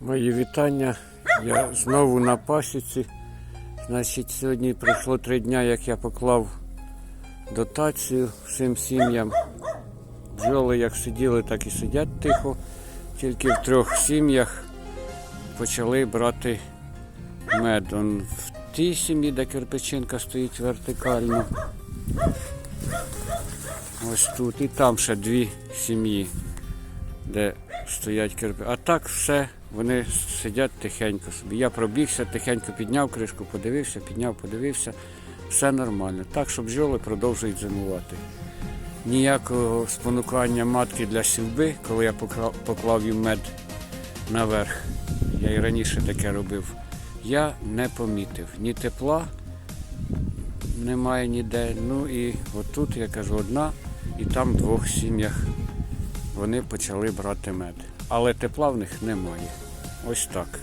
Мої вітання. Я знову на пасіці. Значить, сьогодні пройшло три дня, як я поклав дотацію всім сім'ям. Бджоли як сиділи, так і сидять тихо. Тільки в трьох сім'ях почали брати мед. Он в тій сім'ї, де кирпичинка стоїть вертикально. Ось тут. І там ще дві сім'ї, де стоять кирпи. А так все, вони сидять тихенько собі. Я пробігся, тихенько підняв кришку, подивився, підняв, подивився. Все нормально. Так, що бджоли продовжують зимувати. Ніякого спонукання матки для сівби, коли я поклав, їм мед наверх. Я і раніше таке робив. Я не помітив ні тепла, немає ніде. Ну і отут, я кажу, одна, і там в двох сім'ях вони почали брати мед. Але тепла в них немає. Ось так.